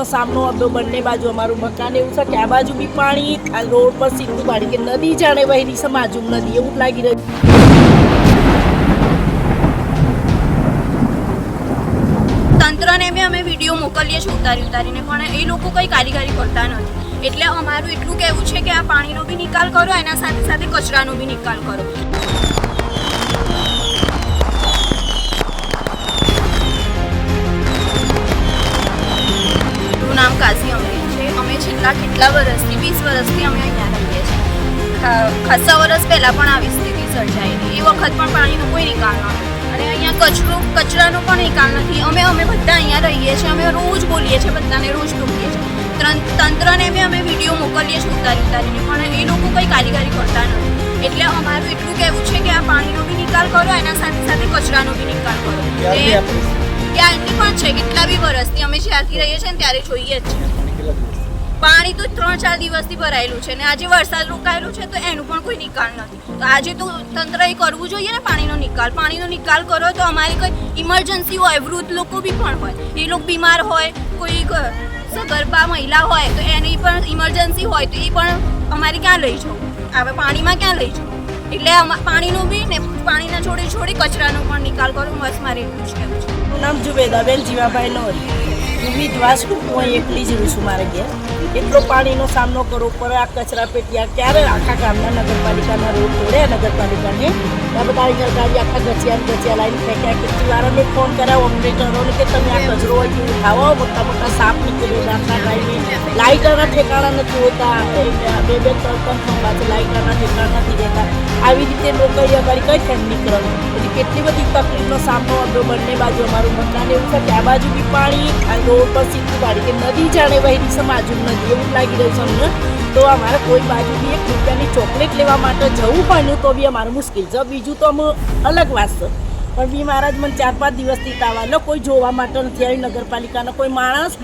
તકલીફનો સામનો હતો, બંને બાજુ અમારું મકાન એવું છે કે આ બાજુ બી પાણી, આ રોડ પર સીધું પાણી કે નદી જાણે વહેલી છે બાજુ નદી એવું લાગી રહ્યું. તંત્રને બી અમે વીડિયો મોકલીએ છીએ ઉતારી ઉતારીને, પણ એ લોકો કંઈ કારીગરી કરતા નથી. એટલે અમારું એટલું કહેવું છે કે આ પાણીનો બી નિકાલ કરો, એના સાથે સાથે કચરાનો બી નિકાલ કરો. છેલ્લા કેટલા વર્ષથી વીસ વર્ષથી અમે અહીંયા રહીએ છીએ. ખાસા વર્ષ પહેલાં પણ આવી સ્થિતિ સર્જાયેલી એ વખત પણ પાણીનો કોઈ નિકાલ નહોતો અને અહીંયા કચરો કચરાનો પણ નિકાલ નથી. અમે અમે બધા અહીંયા રહીએ છીએ. અમે રોજ બોલીએ છીએ બધાને રોજ ટૂંકીએ છીએ. તંત્રને બી અમે વીડિયો મોકલીએ છીએ ઉતારી ઉતારીને. પણ એ લોકો કંઈ કારીગરી કરતા નથી. એટલે અમારું એટલું કહેવું છે કે આ પાણીનો બી નિકાલ કરો એના સાથે સાથે કચરાનો બી નિકાલ કરો. ત્યાંથી પણ છે કેટલા બી વર્ષથી અમે જ્યાંથી રહીએ છીએ ને ત્યારે જોઈએ જ છે પાણી તો ત્રણ ચાર દિવસથી ભરાયેલું છે ને આજે વરસાદ રોકાયેલું છે તો એનું પણ કોઈ નિકાલ નથી. તો આજે તો તંત્રએ કરવું જોઈએ ને પાણીનો નિકાલ. પાણીનો નિકાલ કરો તો અમારી કોઈ ઇમરજન્સી હોય, વૃદ્ધ લોકો બી પણ હોય. એ લોકો બીમાર હોય, કોઈ ગરબા મહિલા હોય તો એની પણ ઇમરજન્સી હોય તો એ પણ અમારે ક્યાં લઈ જવું? હવે પાણીમાં ક્યાં લઈ જવું? એટલે પાણીનું બી ને પાણીના જોડે જોડે કચરાનો પણ નિકાલ કરો. બસ મારે એટલું જ કહેવું છે. નામ જુબેદાબેન જીવાભાઈ નોરી હું છું હું એકલી જ રહું છું મારે ઘેર. એટલો પાણીનો સામનો કરવો પડે? આ કચરા પેટીયા ક્યારે આખા ગામના નગરપાલિકાના રોડ તોડે? નગરપાલિકાને આ બધા ગાડી આખા ગચિયા ગચિયા લાઈને ફેંક્યા. કેટલી વાર અમે ફોન કર્યા ઓપરેટરોને કે તમે આ કચરો અહીંથી ઉઠાવો. મોટા મોટા સાપ નીકળ્યો રાતના ગાડીને લાઇટરના ઠેકાણા નથી હોતા. બે બે ત્રણ ત્રણ ખંભા છે. લાઇટરના ઠેકાણા આવી રીતે લોકો અહીં અમારી કઈ ઠંડ નીકળે પછી કેટલી બધી તકલીફનો સામનો હતો બંને બાજુ, અમારું મકાન એવું છે કે આ બાજુ બી પાણી, આ રોડ પર સીધું પાણી કે નદી જાણે વહેરી છે બાજુ નદી, એવું લાગી રહ્યું છે અમને. તો અમારે કોઈ બાજુ બી એક રૂપિયાની ચોકલેટ લેવા માટે જવું ને તો બી અમારું મુશ્કેલ છે. બીજું તો અમે અલગ વાત છે. પણ બી મહારાજ મને ચાર પાંચ દિવસથી તાવાનો કોઈ જોવા માટે નથી આવી, નગરપાલિકાનો કોઈ માણસ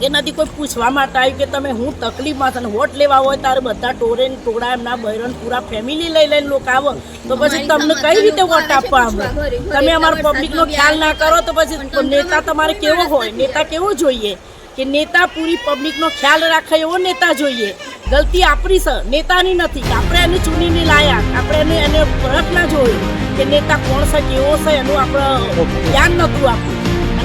કે નથી કોઈ પૂછવા માટે આવ્યું કે તમે હું તકલીફમાં છે વોટ લેવા હોય તારે બધા ટોરે ટોળા એમના બહેરણ પૂરા ફેમિલી લઈ લઈને લોકો આવો. તો પછી તમને કઈ રીતે વોટ આપવા અમે? તમે અમારા પબ્લિકનો ખ્યાલ ના કરો તો પછી નેતા તમારે કેવો હોય? નેતા કેવો જોઈએ? કે નેતા પૂરી પબ્લિકનો ખ્યાલ રાખે એવો નેતા જોઈએ? ગલતી આપણી છે નેતાની નથી. આપણે એને ચૂંટીને લાયા. આપણે એને એને પરખ ના જોયું કે નેતા કોણ છે કેવો છે એનું આપણે ધ્યાન નહોતું આપણું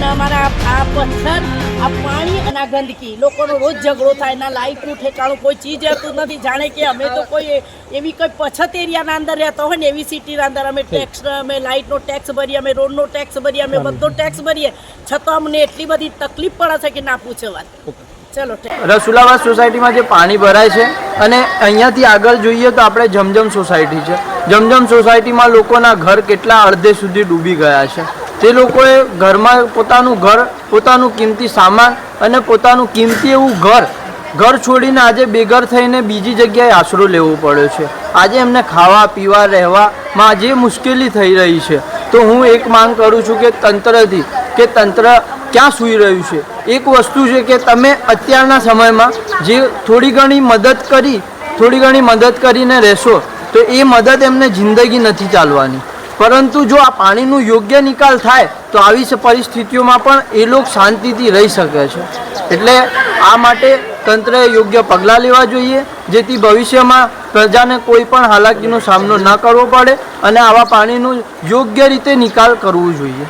અને અમારા આ પથ્થર, આ પાણી અને આ ગંદકી. લોકોનો રોજ ઝઘડો થાય ના લાઇટનું ઠેકાણું કોઈ ચીજ રહેતું નથી. જાણે કે અમે તો કોઈ એવી કોઈ પછત એરિયાના અંદર રહેતા હોય ને, એવી સિટીના અંદર અમે ટેક્સ અમે લાઇટનો ટેક્સ ભરીએ, અમે રોડનો ટેક્સ ભરીએ, અમે બધો ટેક્સ ભરીએ. છતાં અમને એટલી બધી તકલીફ પડે છે કે ના પૂછે વાત. ચલો રસુલાવાસ સોસાયટીમાં જે પાણી ભરાય છે અને અહીંયાથી આગળ જોઈએ તો આપણે જમજમ સોસાયટી છે. જમજમ સોસાયટીમાં લોકોના ઘર કેટલા અડધે સુધી ડૂબી ગયા છે. તે લોકોએ ઘરમાં પોતાનું ઘર, પોતાનું કિંમતી સામાન અને પોતાનું કિંમતી એવું ઘર ઘર છોડીને આજે બેઘર થઈને બીજી જગ્યાએ આશરો લેવો પડ્યો છે. આજે એમને ખાવા, પીવા, રહેવામાં જે મુશ્કેલી થઈ રહી છે. તો હું એક માંગ કરું છું કે તંત્રથી, કે તંત્ર ક્યાં સૂઈ રહ્યું છે? એક વસ્તુ છે કે તમે અત્યારના સમયમાં જે થોડી ઘણી મદદ કરી, થોડી ઘણી મદદ કરીને રહેશો, તો એ મદદ એમને જિંદગી નથી ચાલવાની. પરંતુ જો આ પાણીનું યોગ્ય નિકાલ થાય, તો આવી પરિસ્થિતિઓમાં પણ એ લોકો શાંતિથી રહી શકે છે. એટલે આ માટે તંત્રએ યોગ્ય પગલાં લેવા જોઈએ, જેથી ભવિષ્યમાં પ્રજાને કોઈ પણ હાલાકીનો સામનો ન કરવો પડે અને આવા પાણીનું યોગ્ય રીતે નિકાલ કરવો જોઈએ.